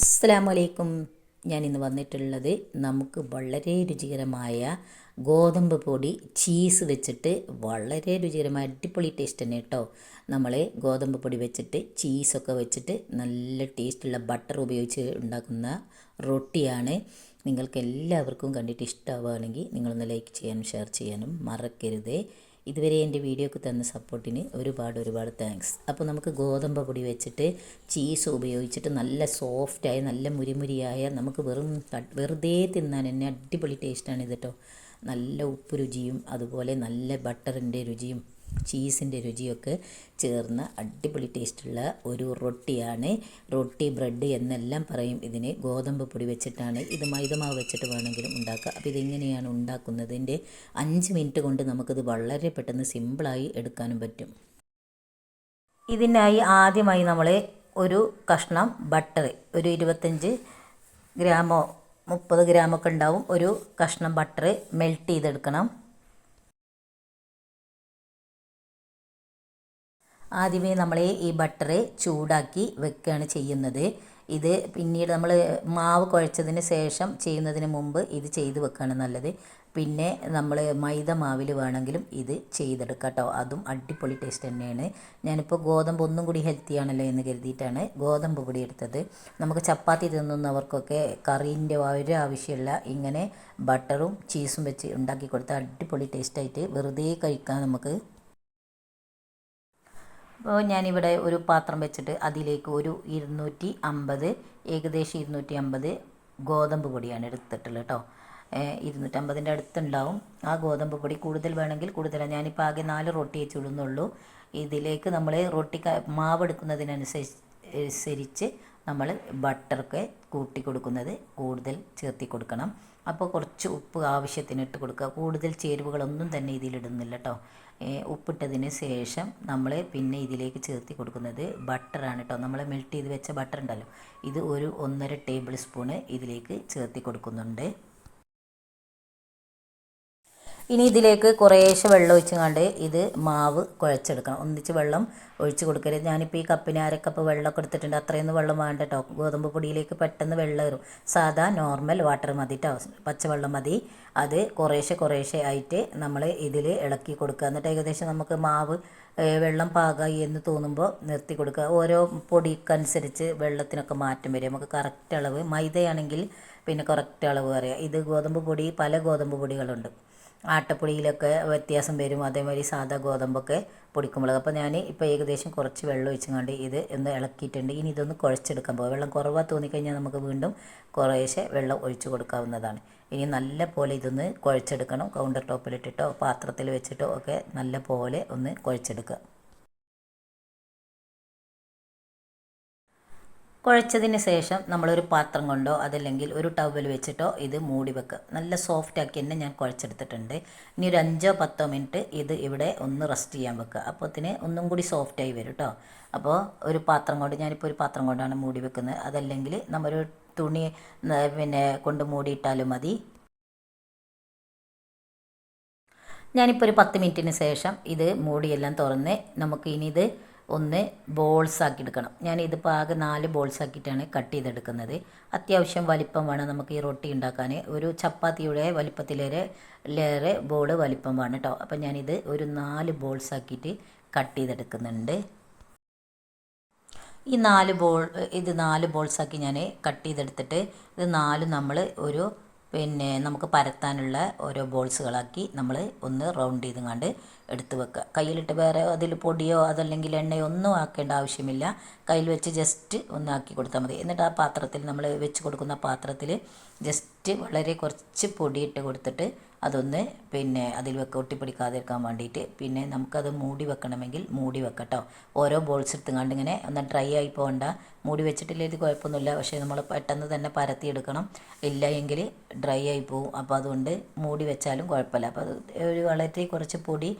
അസ്സലാമലൈക്കും. ഞാൻ ഇന്ന് വന്നിട്ടുള്ളത് നമുക്ക് വളരെ രുചികരമായ ഗോതമ്പ് പൊടി ചീസ് വെച്ചിട്ട് വളരെ രുചികരമായ അടിപൊളി ടേസ്റ്റ് തന്നെ കേട്ടോ നമ്മൾ ഗോതമ്പ് പൊടി വെച്ചിട്ട് ചീസൊക്കെ വെച്ചിട്ട് നല്ല ടേസ്റ്റുള്ള ബട്ടർ ഉപയോഗിച്ച് ഉണ്ടാക്കുന്ന റൊട്ടിയാണ്. നിങ്ങൾക്ക് എല്ലാവർക്കും കണ്ടിട്ട് ഇഷ്ടമാവുകയാണെങ്കിൽ നിങ്ങളൊന്ന് ലൈക്ക് ചെയ്യാനും ഷെയർ ചെയ്യാനും മറക്കരുത്. ഇതുവരെ എന്റെ വീഡിയോക്ക് തന്ന സപ്പോർട്ടിന് ഒരുപാട് ഒരുപാട് താങ്ക്സ് അപ്പോൾ നമുക്ക് ഗോതമ്പ് പൊടി വെച്ചിട്ട് ചീസ് ഉപയോഗിച്ചിട്ട് നല്ല സോഫ്റ്റായ നല്ല മുരിമുരിയായ നമുക്ക് വെറും വെറുതെ തിന്നാൻ തന്നെ അടിപൊളി ടേസ്റ്റാണ് ഇത് കേട്ടോ നല്ല ഉപ്പ് രുചിയും അതുപോലെ നല്ല ബട്ടറിന്റെ രുചിയും ചീസിന്റെ രുചിയൊക്കെ ചേർന്ന അടിപൊളി ടേസ്റ്റുള്ള ഒരു റൊട്ടിയാണ്. റൊട്ടി ബ്രെഡ് എന്നെല്ലാം പറയും ഇതിന്. ഗോതമ്പ് പൊടി വെച്ചിട്ടാണ്. ഇത് മൈദമാവ് വെച്ചിട്ട് വേണമെങ്കിലും ഉണ്ടാക്കുക അപ്പോൾ ഇതെങ്ങനെയാണ് ഉണ്ടാക്കുന്നതിന്റെ അഞ്ച് മിനിറ്റ് കൊണ്ട് നമുക്കിത് വളരെ പെട്ടെന്ന് സിമ്പിളായി എടുക്കാനും പറ്റും. ഇതിനായി ആദ്യമായി നമ്മൾ ഒരു കഷ്ണം ബട്ടർ ഒരു ഇരുപത്തഞ്ച് ഗ്രാമോ മുപ്പത് ഗ്രാമൊക്കെ ഉണ്ടാവും. ഒരു കഷ്ണം ബട്ടർ മെൽറ്റ് ചെയ്തെടുക്കണം. ആദ്യമേ നമ്മൾ ഈ ബട്ടർ ചൂടാക്കി വെക്കുകയാണ് ചെയ്യുന്നത്. ഇത് പിന്നീട് നമ്മൾ മാവ് കുഴച്ചതിന് ശേഷം ചെയ്യുന്നതിന് മുമ്പ് ഇത് ചെയ്ത് വെക്കുകയാണ് നല്ലത്. പിന്നെ നമ്മൾ മൈദ മാവിൽ വേണമെങ്കിലും ഇത് ചെയ്തെടുക്കാം കേട്ടോ അതും അടിപൊളി ടേസ്റ്റ് തന്നെയാണ്. ഞാനിപ്പോൾ ഗോതമ്പ് ഒന്നും കൂടി ഹെൽത്തി ആണല്ലോ എന്ന് കരുതിയിട്ടാണ് ഗോതമ്പ് പൊടി എടുത്തത്. നമുക്ക് ചപ്പാത്തി തിന്നുന്നവർക്കൊക്കെ കറീന്റെ ഒരു ആവശ്യമില്ല ഇങ്ങനെ ബട്ടറും ചീസും വെച്ച് ഉണ്ടാക്കി കൊടുത്താൽ അടിപൊളി ടേസ്റ്റായിട്ട് വെറുതെ കഴിക്കാൻ നമുക്ക് അപ്പോൾ ഞാനിവിടെ ഒരു പാത്രം വെച്ചിട്ട് അതിലേക്ക് ഒരു ഇരുന്നൂറ്റി അമ്പത് ഏകദേശം ഇരുന്നൂറ്റി അമ്പത് ഗോതമ്പ് പൊടിയാണ് എടുത്തിട്ടുള്ളത് കേട്ടോ. ഇരുന്നൂറ്റമ്പതിന്റെ അടുത്തുണ്ടാവും. ആ ഗോതമ്പ് പൊടി കൂടുതൽ വേണമെങ്കിൽ കൂടുതലാണ് ഞാനിപ്പോൾ ആകെ നാല് റൊട്ടി വെച്ച് ഇടുന്നുള്ളൂ. ഇതിലേക്ക് നമ്മൾ റൊട്ടി മാവ് എടുക്കുന്നതിനനുസരിച്ച് നമ്മൾ ബട്ടറൊക്കെ കൂട്ടി കൊടുക്കുന്നത് കൂടുതൽ ചേർത്തി കൊടുക്കണം. അപ്പോൾ കുറച്ച് ഉപ്പ് ആവശ്യത്തിന് ഇട്ട് കൊടുക്കുക. കൂടുതൽ ചേരുവകളൊന്നും തന്നെ ഇതിലിടുന്നില്ല കേട്ടോ ഉപ്പിട്ടതിന് ശേഷം നമ്മൾ പിന്നെ ഇതിലേക്ക് ചേർത്തി കൊടുക്കുന്നത് ബട്ടറാണ് കേട്ടോ നമ്മൾ മെൽറ്റ് ചെയ്ത് വെച്ച ബട്ടർ ഉണ്ടല്ലോ. ഇത് ഒരു ഒന്നര ടേബിൾ സ്പൂണ് ഇതിലേക്ക് ചേർത്തി കൊടുക്കുന്നുണ്ട്. ഇനി ഇതിലേക്ക് കുറേശ്ശെ വെള്ളം ഒഴിച്ചുകൊണ്ട് ഇത് മാവ് കുഴച്ചെടുക്കണം. ഒന്നിച്ച് വെള്ളം ഒഴിച്ച് കൊടുക്കരുത്. ഞാനിപ്പോൾ ഈ കപ്പിന് അരക്കപ്പ് വെള്ളമൊക്കെ എടുത്തിട്ടുണ്ട്. അത്രയൊന്നും വെള്ളം വേണ്ട കേട്ടോ ഗോതമ്പ് പൊടിയിലേക്ക് പെട്ടെന്ന് വെള്ളം വരും. സാധാ നോർമൽ വാട്ടർ മതി പച്ചവെള്ളം മതി. അത് കുറേശ്ശെ കുറേശ്ശെ ആയിട്ട് നമ്മൾ ഇതിൽ ഇളക്കി കൊടുക്കുക. എന്നിട്ട് ഏകദേശം നമുക്ക് മാവ് വെള്ളം പാകമായി എന്ന് തോന്നുമ്പോൾ നിർത്തി കൊടുക്കുക. ഓരോ പൊടിക്കനുസരിച്ച് വെള്ളത്തിനൊക്കെ മാറ്റം വരും. നമുക്ക് കറക്റ്റ് അളവ് മൈദയാണെങ്കിൽ പിന്നെ കറക്റ്റ് അളവ് അറിയാം ഇത് ഗോതമ്പ് പൊടി പല ഗോതമ്പ് പൊടികളുണ്ട്. ആട്ടപ്പൊടിയിലൊക്കെ വ്യത്യാസം വരും. അതേമാതിരി സാധാ ഗോതമ്പൊക്കെ പൊടിക്കുമ്പോൾ. അപ്പോൾ ഞാൻ ഇപ്പോൾ ഏകദേശം കുറച്ച് വെള്ളം ഒഴിച്ചുകൊണ്ട് ഇത് ഒന്ന് ഇളക്കിയിട്ടുണ്ട്. ഇനി ഇതൊന്ന് കുഴച്ചെടുക്കാൻ പോകും വെള്ളം കുറവാണ് തോന്നിക്കഴിഞ്ഞാൽ നമുക്ക് വീണ്ടും കുറേശ്ശെ വെള്ളം ഒഴിച്ചു കൊടുക്കാവുന്നതാണ്. ഇനി നല്ല പോലെ ഇതൊന്ന് കുഴച്ചെടുക്കണം. കൗണ്ടർ ടോപ്പിലിട്ടിട്ടോ പാത്രത്തിൽ വെച്ചിട്ടോ ഒക്കെ നല്ല പോലെ ഒന്ന് കുഴച്ചെടുക്കുക. കുഴച്ചതിന് ശേഷം നമ്മളൊരു പാത്രം കൊണ്ടോ അതല്ലെങ്കിൽ ഒരു ടവൽ വെച്ചിട്ടോ ഇത് മൂടി വെക്കുക. നല്ല സോഫ്റ്റ് ആക്കി തന്നെ ഞാൻ കുഴച്ചെടുത്തിട്ടുണ്ട്. ഇനി ഒരു അഞ്ചോ പത്തോ മിനിറ്റ് ഇത് ഇവിടെ ഒന്ന് റെസ്റ്റ് ചെയ്യാൻ വെക്കുക. അപ്പോത്തിന് ഒന്നും കൂടി സോഫ്റ്റായി വരും കേട്ടോ അപ്പോൾ ഒരു പാത്രം കൊണ്ട് ഞാനിപ്പോൾ ഒരു പാത്രം കൊണ്ടാണ് മൂടി വെക്കുന്നത്. അതല്ലെങ്കിൽ നമ്മളൊരു തുണി പിന്നെ കൊണ്ട് മൂടിയിട്ടാലും മതി. ഞാനിപ്പോൾ ഒരു പത്ത് മിനിറ്റിന് ശേഷം ഇത് മൂടിയെല്ലാം തുറന്ന് നമുക്ക് ഇനി ഇത് ഒന്ന് ബോൾസ് ആക്കി എടുക്കണം. ഞാൻ ഇതിപ്പോൾ ആകെ നാല് ബോൾസ് ആക്കിയിട്ടാണ് കട്ട് ചെയ്തെടുക്കുന്നത്. അത്യാവശ്യം വലിപ്പം വേണം നമുക്ക് ഈ റൊട്ടി ഉണ്ടാക്കാൻ ഒരു ചപ്പാത്തിയുടെ വലിപ്പത്തിലേറെ ലേറെ ബോൾ വലിപ്പം വേണം കേട്ടോ. അപ്പം ഞാനിത് ഒരു നാല് ബോൾസ് ആക്കിയിട്ട് കട്ട് ചെയ്തെടുക്കുന്നുണ്ട്. ഈ നാല് ബോൾ ഇത് നാല് ബോൾസാക്കി ഞാൻ കട്ട് ചെയ്തെടുത്തിട്ട് ഇത് നാല് നമ്മൾ ഒരു പിന്നെ നമുക്ക് പരത്താനുള്ള ഓരോ ബോൾസുകളാക്കി നമ്മൾ ഒന്ന് റൗണ്ട് ചെയ്തുകൊണ്ട് എടുത്ത് വെക്കുക. കയ്യിലിട്ട് വേറെ അതിൽ പൊടിയോ അതല്ലെങ്കിൽ എണ്ണയോ ഒന്നും ആക്കേണ്ട ആവശ്യമില്ല. കയ്യിൽ വെച്ച് ജസ്റ്റ് ഒന്ന് ആക്കി കൊടുത്താൽ മതി. എന്നിട്ട് ആ പാത്രത്തിൽ നമ്മൾ വെച്ച് കൊടുക്കുന്ന പാത്രത്തിൽ ജസ്റ്റ് വളരെ കുറച്ച് പൊടിയിട്ട് കൊടുത്തിട്ട് അതൊന്ന് പിന്നെ അതിൽ വെക്ക ഒട്ടിപ്പിടിക്കാതിരിക്കാൻ വേണ്ടിയിട്ട് പിന്നെ നമുക്കത് മൂടി വെക്കണമെങ്കിൽ മൂടി വെക്കട്ടോ. ഓരോ ബോൾസ് എടുത്തുകൊണ്ട് ഇങ്ങനെ ഒന്ന് ഡ്രൈ ആയി പോകണ്ട. മൂടി വെച്ചിട്ടില്ലെങ്കിൽ കുഴപ്പമൊന്നുമില്ല. പക്ഷേ നമ്മൾ പെട്ടെന്ന് തന്നെ പരത്തിയെടുക്കണം ഇല്ല എങ്കിൽ ഡ്രൈ ആയി പോവും. അപ്പോൾ അതുകൊണ്ട് മൂടി വെച്ചാലും കുഴപ്പമില്ല. അപ്പോൾ അത് ഒരു വളരെ കുറച്ച് പൊടി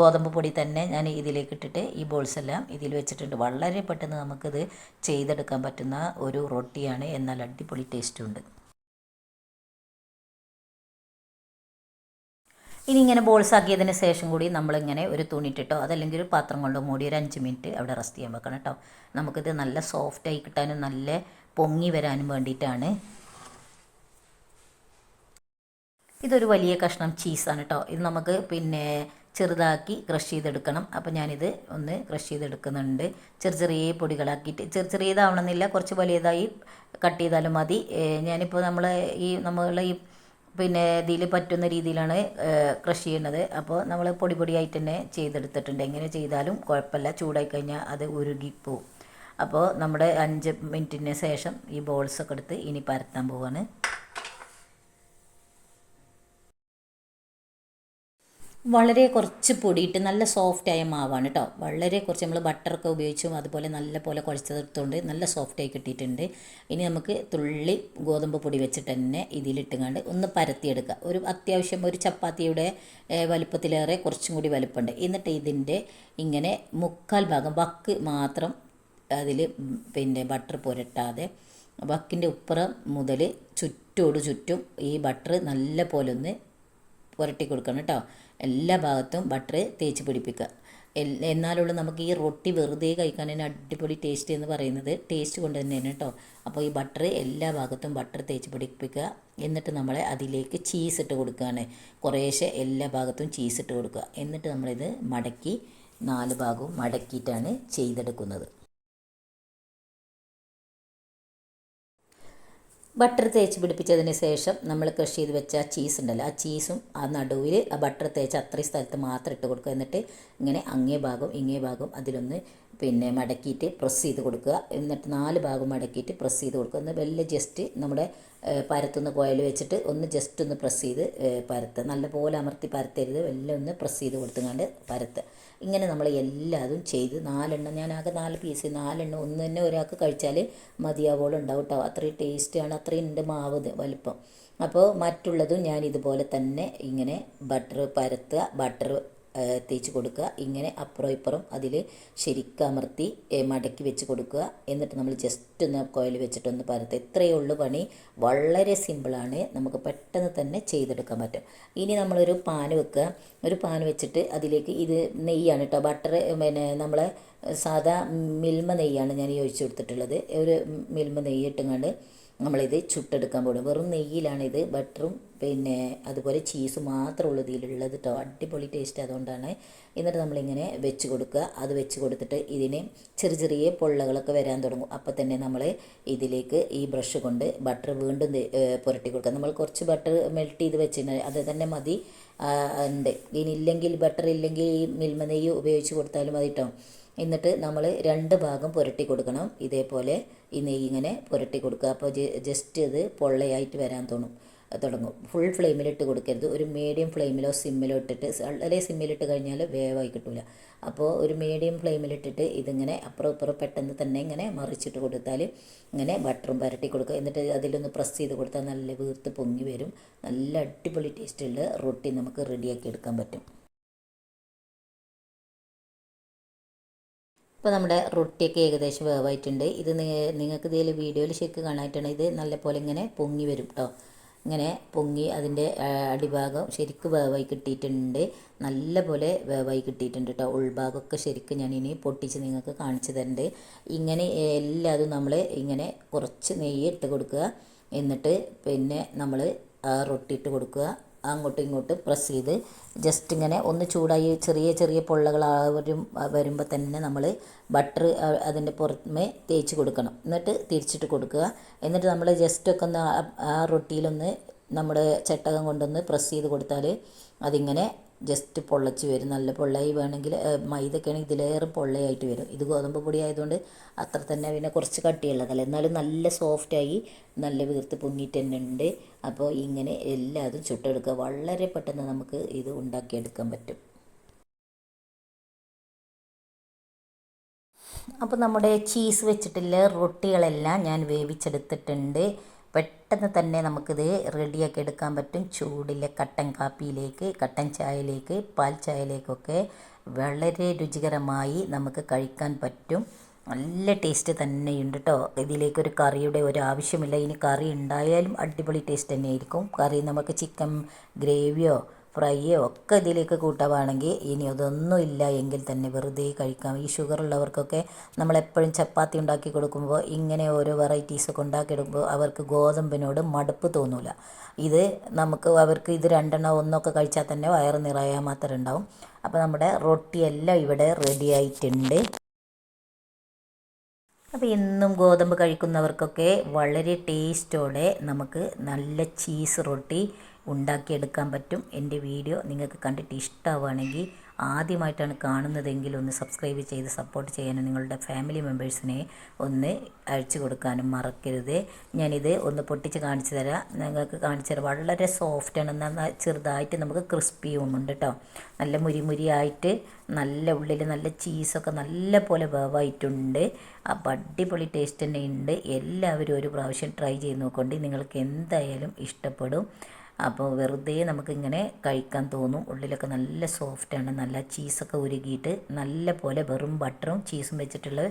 ഗോതമ്പ് പൊടി തന്നെ ഞാൻ ഇതിലേക്ക് ഇട്ടിട്ട് ഈ ബോൾസ് എല്ലാം ഇതിൽ വെച്ചിട്ടുണ്ട്. വളരെ പെട്ടെന്ന് നമുക്കിത് ചെയ്തെടുക്കാൻ പറ്റുന്ന ഒരു റൊട്ടിയാണ്. എന്നാൽ അടിപൊളി ടേസ്റ്റും ഇനി ഇങ്ങനെ ബോൾസ് ആക്കിയതിന് ശേഷം കൂടി നമ്മളിങ്ങനെ ഒരു തുണിയിട്ടിട്ടോ അതല്ലെങ്കിൽ ഒരു പാത്രം കൊണ്ടോ മൂടി ഒരു അഞ്ച് മിനിറ്റ് അവിടെ റെസ്റ്റ് ചെയ്യാൻ വെക്കണം കേട്ടോ. നമുക്കിത് നല്ല സോഫ്റ്റ് ആയി കിട്ടാനും നല്ല പൊങ്ങി വരാനും വേണ്ടിയിട്ടാണ്. ഇതൊരു വലിയ കഷ്ണം ചീസാണ് കേട്ടോ. ഇത് നമുക്ക് പിന്നെ ചെറുതാക്കി ക്രഷ് ചെയ്തെടുക്കണം. അപ്പോൾ ഞാനിത് ഒന്ന് ക്രഷ് ചെയ്തെടുക്കുന്നുണ്ട്. ചെറിയ ചെറിയ പൊടികളാക്കിയിട്ട് ചെറിയ ചെറിയതാവണമെന്നില്ല കുറച്ച് വലിയതായി കട്ട് ചെയ്താലും മതി. ഞാനിപ്പോൾ നമ്മൾ ഈ നമ്മളെ ഈ പിന്നെ ഇതിൽ പറ്റുന്ന രീതിയിലാണ് കൃഷി ചെയ്യുന്നത്. അപ്പോൾ നമ്മൾ പൊടി പൊടിയായിട്ട് തന്നെ ചെയ്തെടുത്തിട്ടുണ്ട്. എങ്ങനെ ചെയ്താലും കുഴപ്പമില്ല. ചൂടായി കഴിഞ്ഞാൽ അത് ഉരുകിപ്പോവും അപ്പോൾ നമ്മുടെ അഞ്ച് മിനിറ്റിന് ശേഷം ഈ ബോൾസൊക്കെ എടുത്ത് ഇനി പരത്താൻ പോവാണ്. വളരെ കുറച്ച് പൊടിയിട്ട് നല്ല സോഫ്റ്റായ മാവാണ് കേട്ടോ വളരെ കുറച്ച് നമ്മൾ ബട്ടറൊക്കെ ഉപയോഗിച്ചും അതുപോലെ നല്ല പോലെ കുഴച്ചെടുത്തുകൊണ്ട് നല്ല സോഫ്റ്റായി കിട്ടിയിട്ടുണ്ട്. ഇനി നമുക്ക് തുള്ളി ഗോതമ്പ് പൊടി വെച്ചിട്ട് തന്നെ ഇതിലിട്ടുകൊണ്ട് ഒന്ന് പരത്തിയെടുക്കുക ഒരു അത്യാവശ്യം ഒരു ചപ്പാത്തിയുടെ വലുപ്പത്തിലേറെ കുറച്ചും കൂടി വലുപ്പമുണ്ട് എന്നിട്ട് ഇതിന്റെ ഇങ്ങനെ മുക്കാൽ ഭാഗം വക്ക് മാത്രം അതിൽ പിന്നെ ബട്ടർ പുരട്ടാതെ വക്കിന്റെ ഉപ്പുറം മുതൽ ചുറ്റോട് ചുറ്റും ഈ ബട്ടർ നല്ല പോലെ ഒന്ന് പുരട്ടി കൊടുക്കണം കേട്ടോ എല്ലാ ഭാഗത്തും ബട്ടർ തേച്ച് പിടിപ്പിക്കുക. എന്നാലുള്ളൂ നമുക്ക് ഈ റൊട്ടി വെറുതെ കഴിക്കാൻ തന്നെ അടിപൊളി ടേസ്റ്റ് എന്ന് പറയുന്നത് ടേസ്റ്റ് കൊണ്ട് തന്നെയാണ് കേട്ടോ. അപ്പോൾ ഈ ബട്ടർ എല്ലാ ഭാഗത്തും ബട്ടർ തേച്ച് പിടിപ്പിക്കുക. എന്നിട്ട് നമ്മൾ അതിലേക്ക് ചീസ് ഇട്ട് കൊടുക്കുകയാണ്. കുറേശ്ശെ എല്ലാ ഭാഗത്തും ചീസ് ഇട്ട് കൊടുക്കുക. എന്നിട്ട് നമ്മളിത് മടക്കി നാല് ഭാഗവും മടക്കിയിട്ടാണ് ചെയ്തെടുക്കുന്നത്. ബട്ടർ തേച്ച് പിടിപ്പിച്ചതിന് ശേഷം നമ്മൾ ക്രഷ് ചെയ്ത് വെച്ച ചീസ് ഉണ്ടല്ലോ ആ ചീസും ആ നടുവിൽ ആ ബട്ടർ തേച്ച് അത്രയും സ്ഥലത്ത് മാത്രം ഇട്ട് കൊടുക്കുക. എന്നിട്ട് ഇങ്ങനെ അങ്ങേ ഭാഗം ഇങ്ങേ ഭാഗം അതിലൊന്ന് പിന്നെ മടക്കിയിട്ട് പ്രസ് ചെയ്ത് കൊടുക്കുക. എന്നിട്ട് നാല് ഭാഗം മടക്കിയിട്ട് പ്രസ് ചെയ്ത് കൊടുക്കുക. ഒന്ന് വലിയ ജസ്റ്റ് നമ്മുടെ പരത്തുന്ന കോയിൽ വെച്ചിട്ട് ഒന്ന് ജസ്റ്റ് ഒന്ന് പ്രസ് ചെയ്ത് പരത്തുക. നല്ലപോലെ അമർത്തി പരത്തരുത്. വലിയ ഒന്ന് പ്രസ് ചെയ്ത് കൊടുത്തുകൊണ്ട് പരത്തുക. ഇങ്ങനെ നമ്മൾ എല്ലാതും ചെയ്ത് നാലെണ്ണം ഞാൻ ആകെ നാല് പീസ് നാലെണ്ണം ഒന്ന് തന്നെ ഒരാൾക്ക് കഴിച്ചാൽ മതിയാവോളം ഉണ്ടാവും കേട്ടോ അത്രയും ടേസ്റ്റാണ് അത്രയും ഉണ്ട് മാവ് ഇത് വലിപ്പം. അപ്പോൾ മറ്റുള്ളതും ഞാൻ ഇതുപോലെ തന്നെ ഇങ്ങനെ ബട്ടർ പരത്തുക ബട്ടർ തേച്ച് കൊടുക്കുക. ഇങ്ങനെ അപ്പുറം ഇപ്പുറം അതിൽ ശരിക്കമർത്തി മടക്കി വെച്ച് കൊടുക്കുക. എന്നിട്ട് നമ്മൾ ജസ്റ്റ് ഒന്ന് കോയിൽ വെച്ചിട്ടൊന്ന് പരത്തുക. ഇത്രയേ ഉള്ളൂ പണി. വളരെ സിമ്പിളാണ് നമുക്ക് പെട്ടെന്ന് തന്നെ ചെയ്തെടുക്കാൻ പറ്റും. ഇനി നമ്മളൊരു പാൻ വെക്കുക. ഒരു പാൻ വെച്ചിട്ട് അതിലേക്ക് ഇത് നെയ്യാണ് കേട്ടോ ബട്ടർ പിന്നെ നമ്മളെ സാധാ മിൽമ നെയ്യാണ് ഞാൻ ഈ ഒഴിച്ചു കൊടുത്തിട്ടുള്ളത്. ഒരു മിൽമ നെയ്യ് ഇട്ടുകൊണ്ട് നമ്മളിത് ചുട്ടെടുക്കാൻ പോകുന്നത് വെറും നെയ്യിലാണിത്. ബട്ടറും പിന്നെ അതുപോലെ ചീസ് മാത്രമേ ഉള്ളൂ ഇതിലുള്ളത് കേട്ടോ അടിപൊളി ടേസ്റ്റ് അതുകൊണ്ടാണ്. എന്നിട്ട് നമ്മളിങ്ങനെ വെച്ച് കൊടുക്കുക. അത് വെച്ച് കൊടുത്തിട്ട് ഇതിന് ചെറിയ ചെറിയ പൊള്ളകളൊക്കെ വരാൻ തുടങ്ങും. അപ്പോൾ തന്നെ നമ്മൾ ഇതിലേക്ക് ഈ ബ്രഷ് കൊണ്ട് ബട്ടർ വീണ്ടും പുരട്ടി കൊടുക്കുക. നമ്മൾ കുറച്ച് ബട്ടർ മെൽറ്റ് ചെയ്ത് വെച്ചിട്ടുണ്ട്. അത് തന്നെ മതി. ഉണ്ട്. ഇനി ഇല്ലെങ്കിൽ ബട്ടർ ഇല്ലെങ്കിൽ ഈ മിൽമ നെയ്യ് ഉപയോഗിച്ച് കൊടുത്താലും മതി കേട്ടോ എന്നിട്ട് നമ്മൾ രണ്ട് ഭാഗം പുരട്ടി കൊടുക്കണം. ഇതേപോലെ ഈ നെയ്യ് ഇങ്ങനെ പുരട്ടി കൊടുക്കുക. അപ്പോൾ ജസ്റ്റ് ഇത് പൊള്ളയായിട്ട് വരാൻ തോന്നും തുടങ്ങും. ഫുൾ ഫ്ലെയിമിലിട്ട് കൊടുക്കരുത്. ഒരു മീഡിയം ഫ്ലെയിമിലോ സിമ്മിലോ ഇട്ടിട്ട് വളരെ സിമ്മിലിട്ട് കഴിഞ്ഞാൽ വേവായി കിട്ടില്ല അപ്പോൾ ഒരു മീഡിയം ഫ്ലെയിമിലിട്ടിട്ട് ഇതിങ്ങനെ അപ്പുറം ഇപ്പുറം പെട്ടെന്ന് തന്നെ ഇങ്ങനെ മറിച്ചിട്ട് കൊടുത്താൽ ഇങ്ങനെ ബട്ടറും പുരട്ടി കൊടുക്കുക. എന്നിട്ട് അതിലൊന്ന് പ്രസ് ചെയ്ത് കൊടുത്താൽ നല്ല വീർത്ത് പൊങ്ങി വരും. നല്ല അടിപൊളി ടേസ്റ്റുള്ള റൊട്ടി നമുക്ക് റെഡിയാക്കി എടുക്കാൻ പറ്റും. ഇപ്പോൾ നമ്മുടെ റൊട്ടിയൊക്കെ ഏകദേശം വേവായിട്ടുണ്ട്. ഇത് നിങ്ങൾക്ക് ഇതിൽ വീഡിയോയിൽ ശരിക്കും കാണാനായിട്ടാണ് ഇത് നല്ലപോലെ ഇങ്ങനെ പൊങ്ങി വരും കേട്ടോ ഇങ്ങനെ പൊങ്ങി അതിന്റെ അടിഭാഗം ശരിക്കും വേവായി കിട്ടിയിട്ടുണ്ട്. നല്ലപോലെ വേവായി കിട്ടിയിട്ടുണ്ട് കേട്ടോ ഉൾഭാഗമൊക്കെ ശരിക്കും ഞാൻ ഇനി പൊട്ടിച്ച് നിങ്ങൾക്ക് കാണിച്ചു തരുന്നുണ്ട് ഇങ്ങനെ എല്ലാതും നമ്മൾ ഇങ്ങനെ കുറച്ച് നെയ്യ് ഇട്ട് കൊടുക്കുക. എന്നിട്ട് പിന്നെ നമ്മൾ റൊട്ടി ഇട്ട് കൊടുക്കുക. അങ്ങോട്ടും ഇങ്ങോട്ടും പ്രസ് ചെയ്ത് ജസ്റ്റ് ഇങ്ങനെ ഒന്ന് ചൂടായി ചെറിയ ചെറിയ പൊള്ളകൾ ആവരും വരും വരുമ്പോൾ തന്നെ നമ്മൾ ബട്ടർ അതിന്റെ പുറമേ തേച്ച് കൊടുക്കണം. എന്നിട്ട് തിരിച്ചിട്ട് കൊടുക്കുക. എന്നിട്ട് നമ്മൾ ജസ്റ്റ് ഒക്കെ ഒന്ന് ആ- റൊട്ടിയിലൊന്ന് നമ്മുടെ ചട്ടകം കൊണ്ടൊന്ന് പ്രസ് ചെയ്ത് കൊടുത്താൽ അതിങ്ങനെ ജസ്റ്റ് പൊള്ളച്ച് വരും. നല്ല പൊള്ളയായി വേണമെങ്കിൽ മൈദൊക്കെ ആണെങ്കിൽ ഇതിലേറെ പൊള്ളയായിട്ട് വരും. ഇത് ഗോതമ്പ് പൊടി ആയതുകൊണ്ട് അത്ര തന്നെ പിന്നെ കുറച്ച് കട്ടിയുള്ളതല്ലേ. എന്നാലും നല്ല സോഫ്റ്റായി നല്ല വീർത്ത് പൊങ്ങിയിട്ട് തന്നെ ഉണ്ട്. അപ്പോൾ ഇങ്ങനെ എല്ലാതും ചുട്ടെടുക്കുക. വളരെ പെട്ടെന്ന് നമുക്ക് ഇത് ഉണ്ടാക്കിയെടുക്കാൻ പറ്റും. അപ്പോൾ നമ്മുടെ ചീസ് വെച്ചിട്ടുള്ള റൊട്ടികളെല്ലാം ഞാൻ വേവിച്ചെടുത്തിട്ടുണ്ട്. പെട്ടെന്ന് തന്നെ നമുക്കിത് റെഡിയാക്കി എടുക്കാൻ പറ്റും. ചൂടിലെ കട്ടൻ കാപ്പിയിലേക്ക് കട്ടൻ ചായയിലേക്ക് പാൽ ചായയിലേക്കൊക്കെ വളരെ രുചികരമായി നമുക്ക് കഴിക്കാൻ പറ്റും. നല്ല ടേസ്റ്റ് തന്നെയുണ്ട് കേട്ടോ ഇതിലേക്കൊരു കറിയുടെ ഒരു ആവശ്യമില്ല. ഇനി കറി ഉണ്ടായാലും അടിപൊളി ടേസ്റ്റ് തന്നെയായിരിക്കും. കറി നമുക്ക് ചിക്കൻ ഗ്രേവിയോ ഫ്രൈയോ ഒക്കെ ഇതിലേക്ക് കൂട്ടുവാണെങ്കിൽ ഇനി അതൊന്നും ഇല്ല. എങ്കിൽ തന്നെ വെറുതെ കഴിക്കാം. ഈ ഷുഗർ ഉള്ളവർക്കൊക്കെ നമ്മളെപ്പോഴും ചപ്പാത്തി ഉണ്ടാക്കി കൊടുക്കുമ്പോൾ ഇങ്ങനെ ഓരോ വെറൈറ്റീസ് ഒക്കെ ഉണ്ടാക്കിയെടുക്കുമ്പോൾ അവർക്ക് ഗോതമ്പിനോട് മടുപ്പ് തോന്നില്ല ഇത് നമുക്ക് അവർക്ക് ഇത് രണ്ടെണ്ണം ഒന്നൊക്കെ കഴിച്ചാൽ തന്നെ വയറ് നിറയാൻ മാത്രം ഉണ്ടാവും. അപ്പോൾ നമ്മുടെ റൊട്ടിയെല്ലാം ഇവിടെ റെഡി ആയിട്ടുണ്ട്. അപ്പോൾ എന്നും ഗോതമ്പ് കഴിക്കുന്നവർക്കൊക്കെ വളരെ ടേസ്റ്റോടെ നമുക്ക് നല്ല ചീസ് റൊട്ടി ഉണ്ടാക്കിയെടുക്കാൻ പറ്റും. എന്റെ വീഡിയോ നിങ്ങൾക്ക് കണ്ടിട്ട് ഇഷ്ടമാവുകയാണെങ്കിൽ ആദ്യമായിട്ടാണ് കാണുന്നതെങ്കിൽ ഒന്ന് സബ്സ്ക്രൈബ് ചെയ്ത് സപ്പോർട്ട് ചെയ്യാനും നിങ്ങളുടെ ഫാമിലി മെമ്പേഴ്സിനെ ഒന്ന് അയച്ചു കൊടുക്കാനും മറക്കരുത്. ഞാനിത് ഒന്ന് പൊട്ടിച്ച് കാണിച്ചു തരാം. നിങ്ങൾക്ക് കാണിച്ചു തരാം. വളരെ സോഫ്റ്റാണ് എന്നാൽ ചെറുതായിട്ട് നമുക്ക് ക്രിസ്പിയും ഉണ്ട് കേട്ടോ നല്ല മുരിമുരിയായിട്ട് നല്ല ഉള്ളിൽ നല്ല ചീസൊക്കെ നല്ല പോലെ വേവായിട്ടുണ്ട്. അപ്പം അടിപൊളി ടേസ്റ്റ് തന്നെ ഉണ്ട്. എല്ലാവരും ഒരു പ്രാവശ്യം ട്രൈ ചെയ്ത് നോക്കൊണ്ട്. നിങ്ങൾക്ക് എന്തായാലും ഇഷ്ടപ്പെടും. അപ്പോൾ വെറുതെ നമുക്കിങ്ങനെ കഴിക്കാൻ തോന്നും. ഉള്ളിലൊക്കെ നല്ല സോഫ്റ്റാണ്. നല്ല ചീസൊക്കെ ഉരുകിയിട്ട് നല്ല പോലെ വെറും ബട്ടറും ചീസും വെച്ചിട്ടുള്ള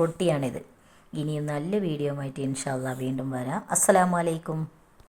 റൊട്ടിയാണിത്. ഇനിയും നല്ല വീഡിയോ ആയിട്ട് ഇൻഷാല്ല വീണ്ടും വരാം. അസ്സലാമലൈക്കും